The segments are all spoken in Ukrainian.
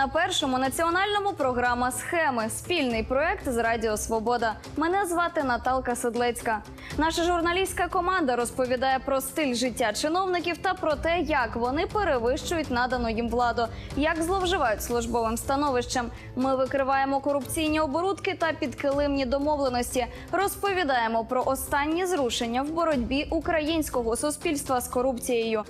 На першому національному програма Схеми спільний проект з Радіо Свобода. Мене звати Наталка Седлецька. Наша журналістська команда розповідає про стиль життя чиновників та про те, як вони перевищують надану їм владу, як зловживають службовим становищем. Ми викриваємо корупційні оборудки та підкилимні домовленості. Розповідаємо про останні зрушення в боротьбі українського суспільства з корупцією.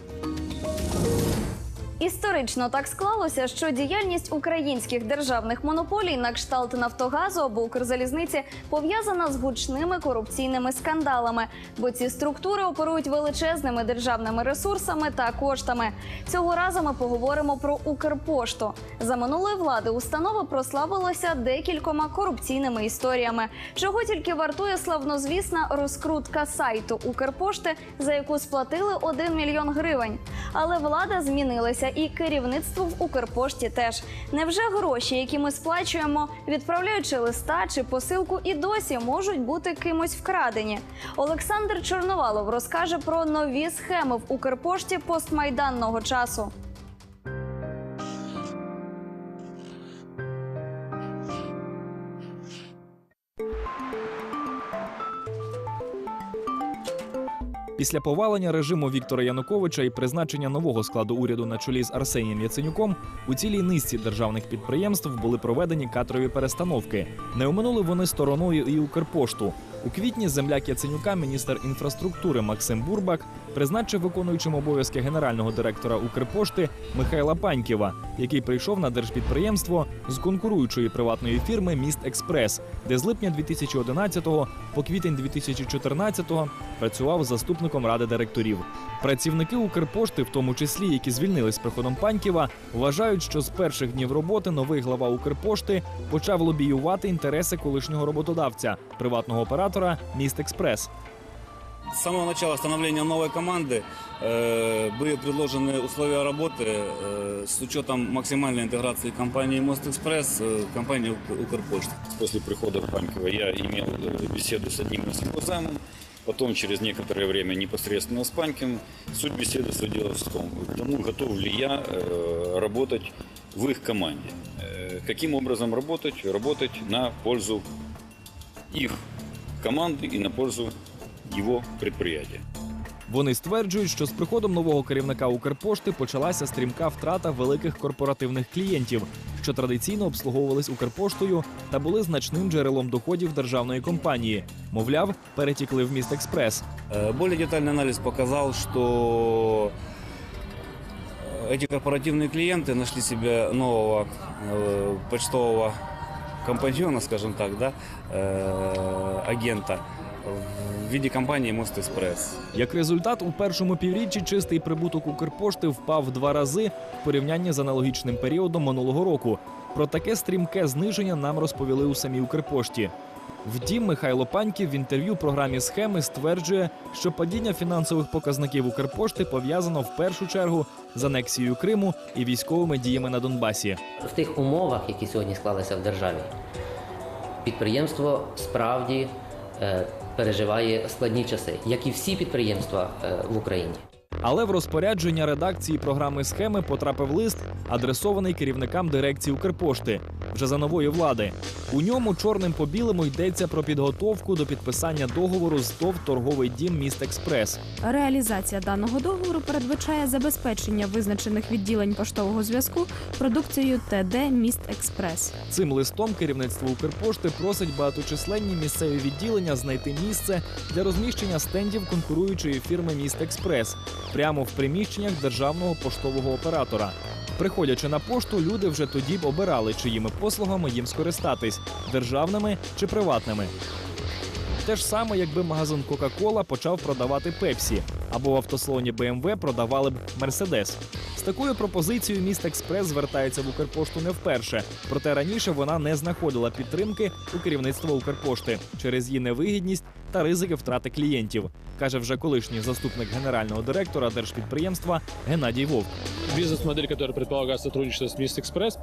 Історично так склалося, що діяльність українських державних монополій на кшталт Нафтогазу або Укрзалізниці пов'язана з гучними корупційними скандалами, бо ці структури оперують величезними державними ресурсами та коштами. Цього разу ми поговоримо про Укрпошту. За минулої влади установа прославилася декількома корупційними історіями, чого тільки вартує славнозвісна розкрутка сайту Укрпошти, за яку сплатили 1 мільйон гривень. Але влада змінилася, і керівництво в Укрпошті теж. Невже гроші, які ми сплачуємо, відправляючи листа чи посилку, і досі можуть бути кимось вкрадені? Олександр Чорновалов розкаже про нові схеми в Укрпошті постмайданного часу. Після повалення режиму Віктора Януковича і призначення нового складу уряду на чолі з Арсенієм Яценюком у цілій низці державних підприємств були проведені кадрові перестановки. Не оминули вони стороною і Укрпошту. У квітні земляк Яценюка, міністр інфраструктури Максим Бурбак, призначив виконуючим обов'язки генерального директора Укрпошти Михайла Панькєва, який прийшов на держпідприємство з конкуруючої приватної фірми Міст Експрес, де з липня 2011 по квітень 2014 працював заступником ради директорів. Працівники Укрпошти, в тому числі які звільнились з приходом Панькєва, вважають, що з перших днів роботи новий глава Укрпошти почав лобіювати інтереси колишнього роботодавця приватного оператора Міст Експрес. С самого начала становления новой команды э, были предложены условия работы э, с учетом максимальной интеграции компании Мост-Экспресс э, в компании Ук- Укрпошта. После прихода Панькова я имел э, беседу с одним из его замом, потом через некоторое время непосредственно с Паньком. Суть беседы сводилась в том, к тому, готов ли я э, работать в их команде. Э, каким образом работать? Работать на пользу их команды и на пользу его предприятия. Вони стверджують, що з приходом нового керівника Укрпошти почалася стрімка втрата великих корпоративних клієнтів, що традиційно обслуговувались Укрпоштою та були значним джерелом доходів державної компанії. Мовляв, перетікли в міст Експрес. Э, более детальный анализ показал, что э, эти корпоративные клиенты нашли себе нового э, почтового компаньона, скажем так, да, э, агента в виде компании Мост-Экспресс. Як результат, у першому півріччі чистий прибуток Укрпошти впав два рази в порівнянні з аналогічним періодом минулого року. Про таке стрімке зниження нам розповіли у самій Укрпошті. Втім, Михайло Паньків в інтерв'ю програмі схеми стверджує, що падіння фінансових показників Укрпошти пов'язано в першу чергу з анексією Криму і військовими діями на Донбасі. В тих умовах, які сьогодні склалися в державі, підприємство справді е, переживає складні часи, як і всі підприємства е, в Україні. Але в розпорядження редакції програми схеми потрапив лист, адресований керівникам дирекції Укрпошти вже за нової влади. У ньому чорним по білому йдеться про підготовку до підписання договору з ТОВ торговий дім Міст Експрес. Реалізація даного договору передбачає забезпечення визначених відділень поштового зв'язку продукцією ТД Міст Експрес. Цим листом керівництво Укрпошти просить багаточисленні місцеві відділення знайти місце для розміщення стендів конкуруючої фірми Міст Експрес прямо в приміщеннях державного поштового оператора. Приходячи на пошту, люди вже тоді б обирали, чиїми послугами їм скористатись державними чи приватними. Те ж саме, якби магазин Кока-Кола почав продавати Пепсі, або в автослоні BMW продавали б Мерседес. З такою пропозицією міст Експрес звертається в Укрпошту не вперше. Проте раніше вона не знаходила підтримки у керівництва Укрпошти через її невигідність та ризики втрати клієнтів, каже вже колишній заступник генерального директора держпідприємства Геннадій Вовк. Бизнес-модель, которая предполагает сотрудничество с Мист Экспресс,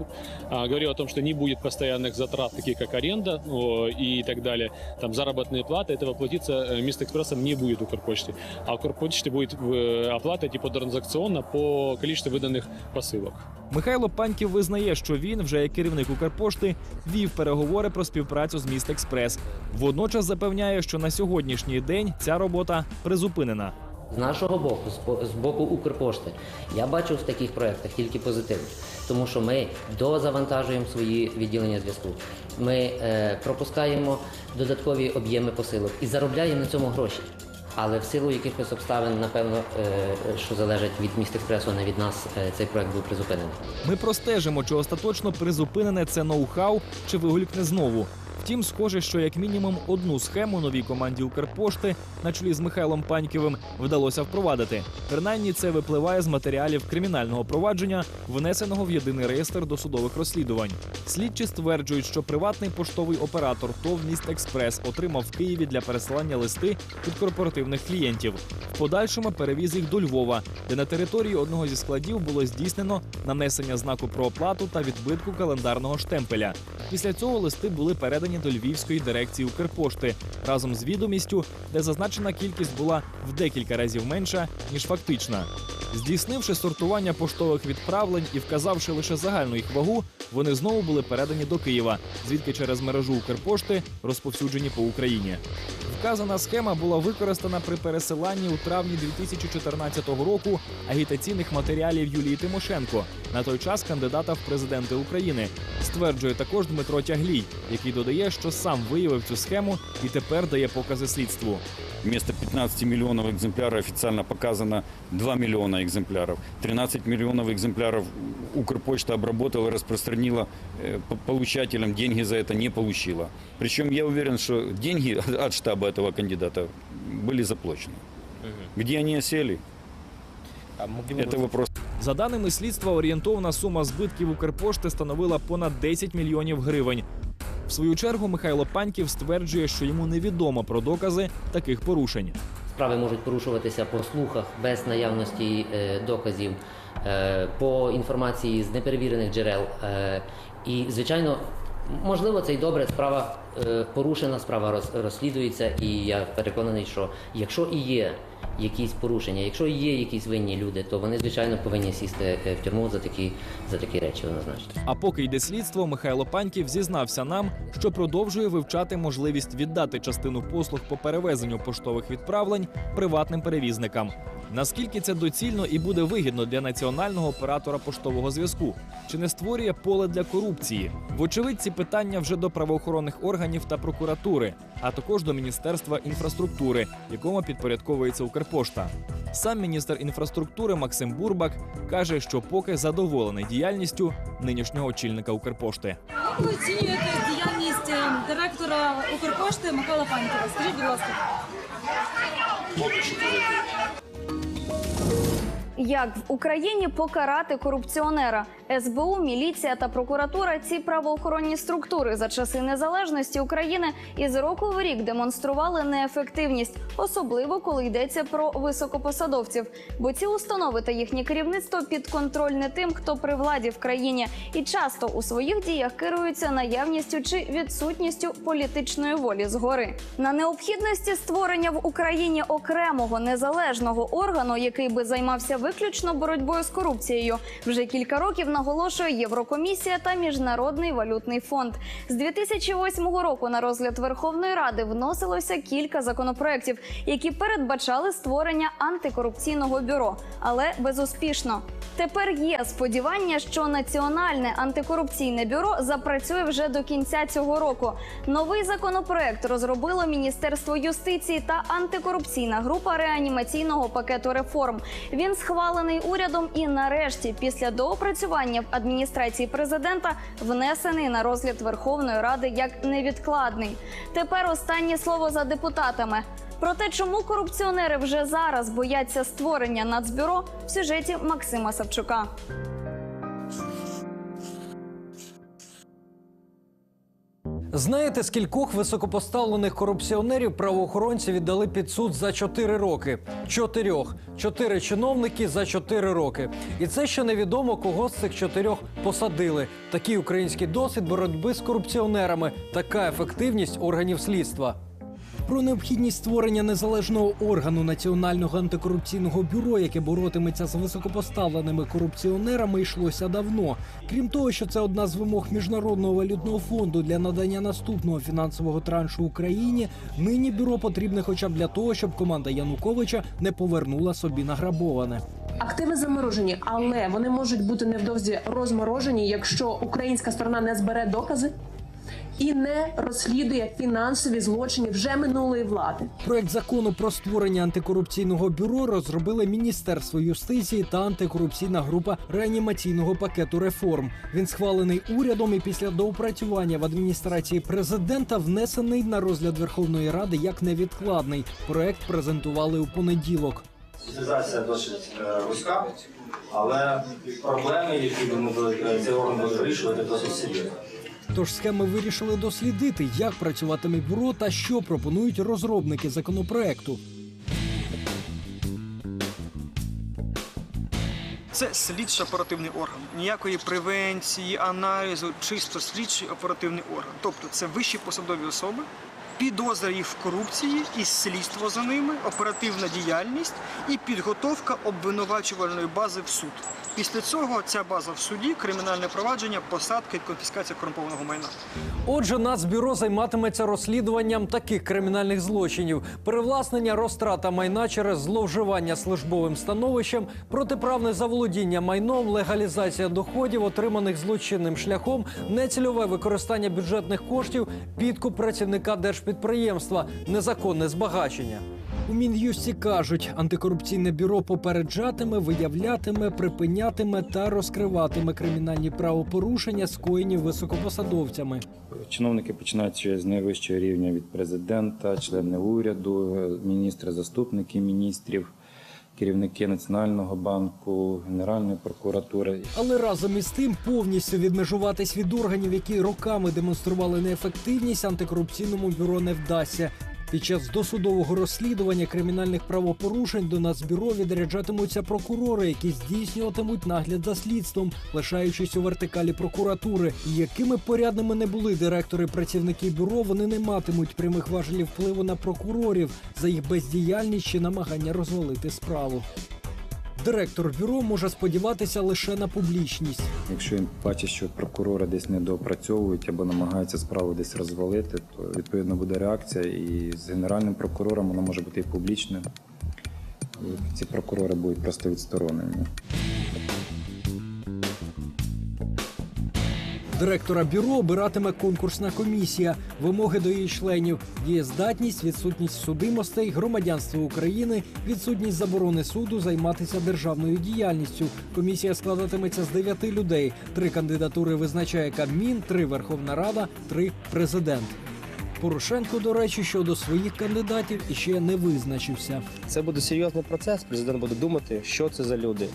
а, говорил о том, что не будет постоянных затрат, таких как аренда о, и так далее. Там заработные платы, этого платиться э, Мист Экспрессом не будет Укрпочте. А Укрпоч- ежемесячно будет э, оплата типа транзакционно по количеству выданных посылок. Михайло Паньків визнає, що він, вже як керівник Укрпошти, вів переговори про співпрацю з міст Експрес. Водночас запевняє, що на сьогоднішній день ця робота призупинена. З нашого боку, з по- з боку Укрпошти, я бачу в таких проєктах тільки позитив, тому що ми дозавантажуємо свої відділення зв'язку. Ми е, пропускаємо додаткові об'єми посилок і заробляємо на цьому гроші. Але в силу якихось обставин, напевно, е, що залежить від міст експресу, не від нас, е, цей проект був призупинений. Ми простежимо, чи остаточно призупинене це ноу-хау, чи вигулькне знову. Втім, схоже, що як мінімум одну схему новій команді Укрпошти на чолі з Михайлом Паньківим вдалося впровадити. Принаймні, це випливає з матеріалів кримінального провадження, внесеного в єдиний реєстр досудових розслідувань. Слідчі стверджують, що приватний поштовий оператор ТОВ «Міст Експрес отримав в Києві для пересилання листи від корпоративних клієнтів. В подальшому перевіз їх до Львова, де на території одного зі складів було здійснено нанесення знаку про оплату та відбитку календарного штемпеля. Після цього листи були передані до Львівської дирекції Укрпошти разом з відомістю, де зазначена кількість була в декілька разів менша ніж фактична. Здійснивши сортування поштових відправлень і вказавши лише загальну їх вагу, вони знову були передані до Києва, звідки через мережу Укрпошти розповсюджені по Україні. Вказана схема була використана при пересиланні у травні 2014 року агітаційних матеріалів Юлії Тимошенко, на той час кандидата в президенти України. Стверджує також Дмитро Тяглій, який додає, що сам виявив цю схему і тепер дає покази слідству. Вместо 15 миллионов экземпляров официально показано 2 миллиона экземпляров. 13 миллионов экземпляров Укрпочта обработала и распространила э, по- получателям, деньги за это не получила. Причем я уверен, что деньги от штаба этого кандидата были заплачены. Где они осели? Это вопрос За даними слідства, орієнтовна сума збитків Укрпошти становила понад 10 мільйонів гривень. В свою чергу Михайло Паньків стверджує, що йому невідомо про докази таких порушень. Справи можуть порушуватися по слухах без наявності е, доказів, е, по інформації з неперевірених джерел. Е, і, звичайно, можливо, це й добре. Справа порушена, справа роз- розслідується, і я переконаний, що якщо і є якісь порушення, якщо є якісь винні люди, то вони, звичайно, повинні сісти е, в тюрму за такі, за такі речі однозначно. А поки йде слідство, Михайло Паньків зізнався нам, що продовжує вивчати можливість віддати частину послуг по перевезенню поштових відправлень приватним перевізникам. Наскільки це доцільно і буде вигідно для національного оператора поштового зв'язку? Чи не створює поле для корупції? Вочевидь, ці питання вже до правоохоронних органів та прокуратури, а також до міністерства інфраструктури, якому підпорядковується Укрпошта. Сам міністр інфраструктури Максим Бурбак каже, що поки задоволений діяльністю нинішнього очільника Укрпошти. Ви оцінюєте діяльність е, директора Укрпошти Михайла Панькова? Скажіть, будь ласка. Як в Україні покарати корупціонера? СБУ, міліція та прокуратура ці правоохоронні структури за часи незалежності України із року в рік демонстрували неефективність, особливо коли йдеться про високопосадовців. Бо ці установи та їхнє керівництво підконтрольне тим, хто при владі в країні, і часто у своїх діях керуються наявністю чи відсутністю політичної волі згори. На необхідності створення в Україні окремого незалежного органу, який би займався виключно боротьбою з корупцією, вже кілька років наголошує Єврокомісія та Міжнародний валютний фонд. З 2008 року на розгляд Верховної Ради вносилося кілька законопроєктів, які передбачали створення антикорупційного бюро, але безуспішно. Тепер є сподівання, що національне антикорупційне бюро запрацює вже до кінця цього року. Новий законопроект розробило Міністерство юстиції та антикорупційна група реанімаційного пакету реформ. Він схвалений урядом і, нарешті, після доопрацювання в адміністрації президента, внесений на розгляд Верховної Ради як невідкладний. Тепер останнє слово за депутатами. Про те, чому корупціонери вже зараз бояться створення нацбюро в сюжеті Максима Савчука. Знаєте, скількох високопоставлених корупціонерів правоохоронці віддали під суд за 4 роки? Чотирьох. Чотири чиновники за 4 роки. І це ще невідомо, кого з цих чотирьох посадили. Такий український досвід боротьби з корупціонерами, така ефективність органів слідства. Про необхідність створення незалежного органу Національного антикорупційного бюро, яке боротиметься з високопоставленими корупціонерами, йшлося давно. Крім того, що це одна з вимог міжнародного валютного фонду для надання наступного фінансового траншу Україні. Нині бюро потрібне, хоча б для того, щоб команда Януковича не повернула собі награбоване. Активи заморожені, але вони можуть бути невдовзі розморожені, якщо українська сторона не збере докази і не розслідує фінансові злочини вже минулої влади. Проект закону про створення антикорупційного бюро розробили Міністерство юстиції та антикорупційна група реанімаційного пакету реформ. Він схвалений урядом і після доопрацювання в адміністрації президента внесений на розгляд Верховної Ради як невідкладний. Проект презентували у понеділок. Спеціалізація досить е, вузька, але проблеми, які е, цей орган буде вирішувати, досить серйозні. Тож схеми вирішили дослідити, як працюватиме бюро та що пропонують розробники законопроекту. Це слідчо оперативний орган. Ніякої превенції, аналізу, чисто слідчий оперативний орган. Тобто це вищі посадові особи, підозра їх в корупції і слідство за ними, оперативна діяльність і підготовка обвинувачувальної бази в суд. Після цього ця база в суді, кримінальне провадження, посадка і конфіскація корумпованого майна. Отже, Нацбюро займатиметься розслідуванням таких кримінальних злочинів: перевласнення, розтрата майна через зловживання службовим становищем, протиправне заволодіння майном, легалізація доходів, отриманих злочинним шляхом, нецільове використання бюджетних коштів, підкуп працівника держпідприємства, незаконне збагачення. У мін'юсті кажуть, антикорупційне бюро попереджатиме, виявлятиме, припинятиме та розкриватиме кримінальні правопорушення, скоєні високопосадовцями. Чиновники починаючи з найвищого рівня від президента, члени уряду, міністри, заступники міністрів, керівники Національного банку, Генеральної прокуратури. Але разом із тим повністю відмежуватись від органів, які роками демонстрували неефективність, антикорупційному бюро не вдасться. Під час досудового розслідування кримінальних правопорушень до Нацбюро відряджатимуться прокурори, які здійснюватимуть нагляд за слідством, лишаючись у вертикалі прокуратури. І якими порядними не були директори працівники бюро, вони не матимуть прямих важелів впливу на прокурорів за їх бездіяльність чи намагання розвалити справу. Директор бюро може сподіватися лише на публічність. Якщо він бачить, що прокурори десь не доопрацьовують або намагаються справу десь розвалити, то відповідно буде реакція. І з генеральним прокурором вона може бути і публічною. Ці прокурори будуть просто відсторонені. Директора бюро обиратиме конкурсна комісія, вимоги до її членів, дієздатність, відсутність судимостей, громадянство України, відсутність заборони суду займатися державною діяльністю. Комісія складатиметься з дев'яти людей. Три кандидатури визначає Кабмін, три Верховна Рада, три президент. Порошенко, до речі, щодо своїх кандидатів іще не визначився. Це буде серйозний процес. Президент буде думати, що це за люди,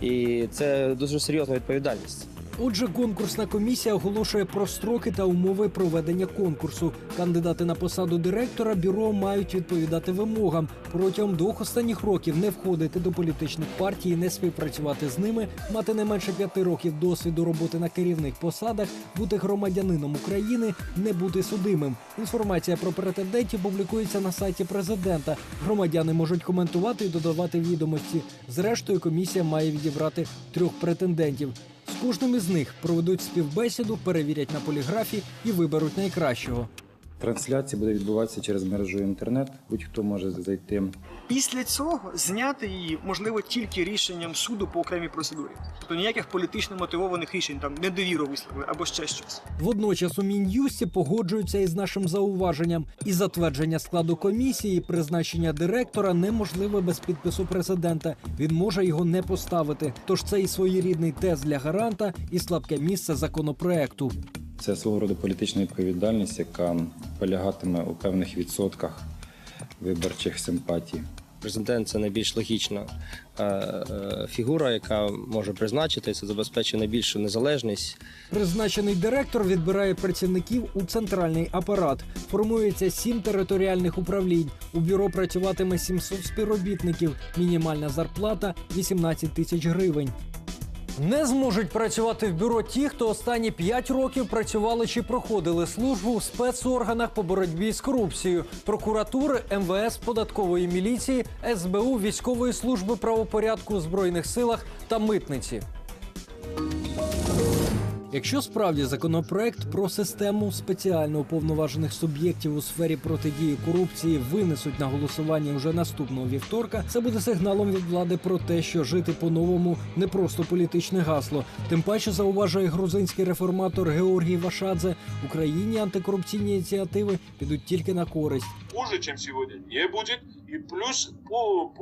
і це дуже серйозна відповідальність. Отже, конкурсна комісія оголошує про строки та умови проведення конкурсу. Кандидати на посаду директора бюро мають відповідати вимогам протягом двох останніх років не входити до політичних партій, не співпрацювати з ними, мати не менше п'яти років досвіду роботи на керівних посадах, бути громадянином України, не бути судимим. Інформація про претендентів публікується на сайті президента. Громадяни можуть коментувати і додавати відомості. Зрештою, комісія має відібрати трьох претендентів. Кожним із них проведуть співбесіду, перевірять на поліграфі і виберуть найкращого. Трансляція буде відбуватися через мережу інтернет. Будь-хто може зайти Після цього зняти її можливо тільки рішенням суду по окремій процедурі. Тобто ніяких політично мотивованих рішень, там недовіру висловили або ще щось. Водночас у мін'юсті погоджуються із нашим зауваженням. І затвердження складу комісії, призначення директора неможливе без підпису президента. Він може його не поставити. Тож це і своєрідний тест для гаранта, і слабке місце законопроекту. Це свого роду політична відповідальність, яка полягатиме у певних відсотках виборчих симпатій. Президент це найбільш логічна е, е, фігура, яка може призначити це забезпечує найбільшу незалежність. Призначений директор відбирає працівників у центральний апарат. Формується сім територіальних управлінь. У бюро працюватиме 700 співробітників. Мінімальна зарплата 18 тисяч гривень. Не зможуть працювати в бюро ті, хто останні 5 років працювали чи проходили службу в спецорганах по боротьбі з корупцією, прокуратури, МВС, податкової міліції, СБУ, військової служби правопорядку у збройних силах та митниці. Якщо справді законопроект про систему спеціально уповноважених суб'єктів у сфері протидії корупції винесуть на голосування уже наступного вівторка, це буде сигналом від влади про те, що жити по-новому не просто політичне гасло. Тим паче зауважує грузинський реформатор Георгій Вашадзе, Україні антикорупційні ініціативи підуть тільки на користь. хуже, чем сегодня, не будет. И плюс по,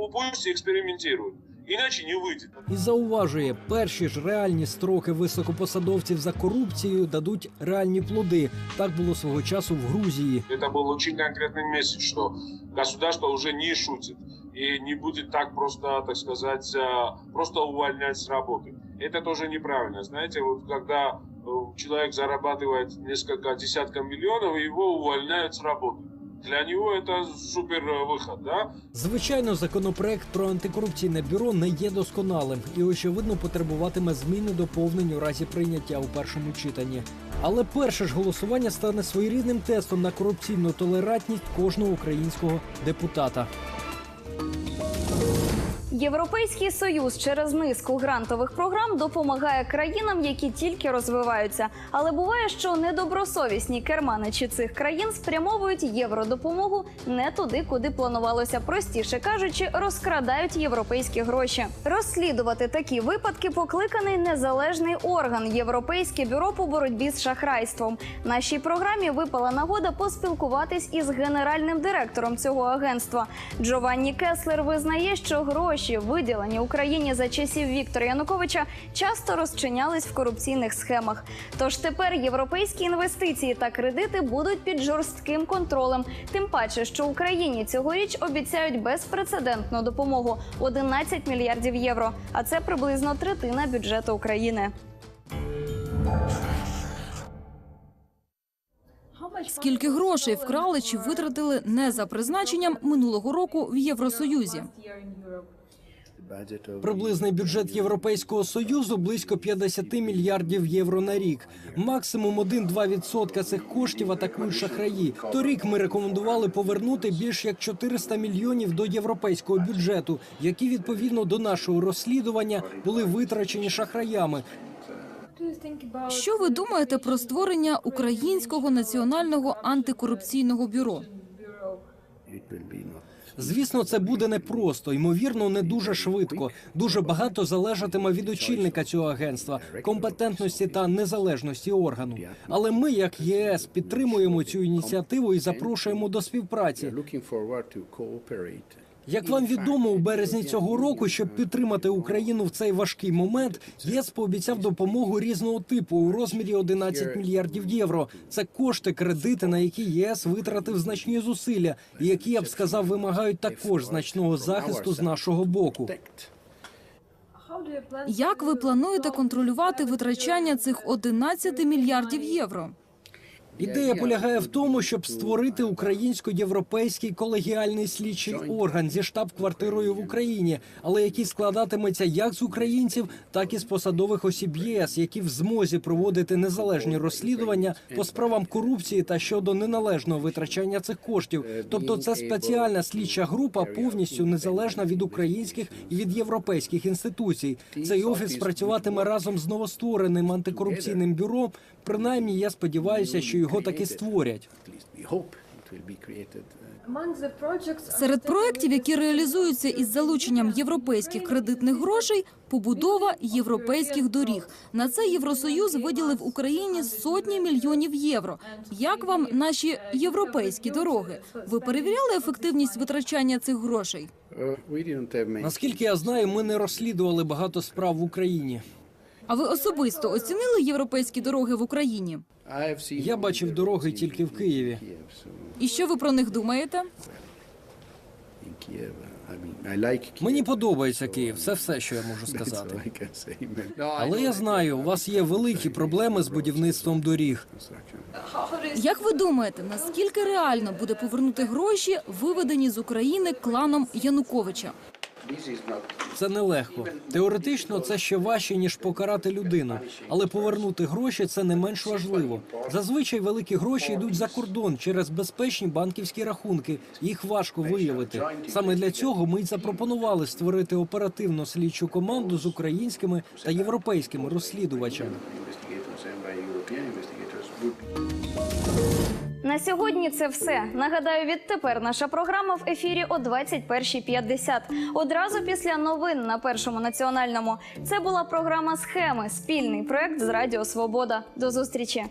экспериментируют Иначе не выйдет. І зауважує, перші ж реальні строки високопосадовців за корупцією дадуть реальні плоди. Так було свого часу в Грузії. Это был очень конкретный месседж, что государство уже не шутит и не будет так просто, так сказать, а, просто увольнять с работы. Это тоже неправильно. Знаете, вот когда э, человек зарабатывает несколько десятков миллионов, его увольняют с работы. Для него это супер э, выход, да? Звичайно, законопроект про антикорупційне бюро не є досконалим і очевидно потребуватиме зміни доповнень у разі прийняття у першому читанні. Але перше ж голосування стане своєрідним тестом на корупційну толерантність кожного українського депутата. Європейський союз через низку грантових програм допомагає країнам, які тільки розвиваються. Але буває, що недобросовісні керманичі цих країн спрямовують євродопомогу не туди, куди планувалося. Простіше кажучи, розкрадають європейські гроші. Розслідувати такі випадки покликаний незалежний орган Європейське бюро по боротьбі з шахрайством. Нашій програмі випала нагода поспілкуватись із генеральним директором цього агентства. Джованні Кеслер визнає, що гроші, виділені Україні за часів Віктора Януковича, часто розчинялись в корупційних схемах. Тож тепер європейські інвестиції та кредити будуть під жорстким контролем. Тим паче, що Україні цьогоріч обіцяють безпрецедентну допомогу 11 мільярдів євро. А це приблизно третина бюджету України. Скільки грошей вкрали чи витратили не за призначенням минулого року в Євросоюзі? Приблизний бюджет Європейського союзу близько 50 мільярдів євро на рік. Максимум 1-2% цих коштів атакують шахраї. Торік ми рекомендували повернути більш як 400 мільйонів до європейського бюджету, які відповідно до нашого розслідування були витрачені шахраями. Що ви думаєте про створення українського національного антикорупційного бюро? Звісно, це буде непросто, ймовірно, не дуже швидко. Дуже багато залежатиме від очільника цього агентства, компетентності та незалежності органу. Але ми, як ЄС, підтримуємо цю ініціативу і запрошуємо до співпраці. Як вам відомо, у березні цього року, щоб підтримати Україну в цей важкий момент, ЄС пообіцяв допомогу різного типу у розмірі 11 мільярдів євро. Це кошти, кредити, на які ЄС витратив значні зусилля, і які я б сказав, вимагають також значного захисту з нашого боку. Як ви плануєте контролювати витрачання цих 11 мільярдів євро? Ідея полягає в тому, щоб створити українсько-європейський колегіальний слідчий орган зі штаб-квартирою в Україні, але який складатиметься як з українців, так і з посадових осіб ЄС, які в змозі проводити незалежні розслідування по справам корупції та щодо неналежного витрачання цих коштів. Тобто, це спеціальна слідча група, повністю незалежна від українських і від європейських інституцій. Цей офіс працюватиме разом з новоствореним антикорупційним бюро. Принаймні, я сподіваюся, що його таки створять. Серед проєктів, які реалізуються із залученням європейських кредитних грошей, побудова європейських доріг. На це Євросоюз виділив Україні сотні мільйонів євро. Як вам наші європейські дороги? Ви перевіряли ефективність витрачання цих грошей? Наскільки я знаю, ми не розслідували багато справ в Україні. А ви особисто оцінили європейські дороги в Україні? Я бачив дороги тільки в Києві. І що ви про них думаєте? Мені подобається Київ. Це все, що я можу сказати. Але я знаю, у вас є великі проблеми з будівництвом доріг. Як ви думаєте, наскільки реально буде повернути гроші, виведені з України кланом Януковича? Це нелегко. Теоретично це ще важче ніж покарати людину, але повернути гроші це не менш важливо. Зазвичай великі гроші йдуть за кордон через безпечні банківські рахунки. Їх важко виявити. Саме для цього ми й запропонували створити оперативну слідчу команду з українськими та європейськими розслідувачами. На сьогодні це все. Нагадаю, відтепер наша програма в ефірі о 21.50. Одразу після новин на першому національному. Це була програма Схеми, спільний проект з Радіо Свобода. До зустрічі.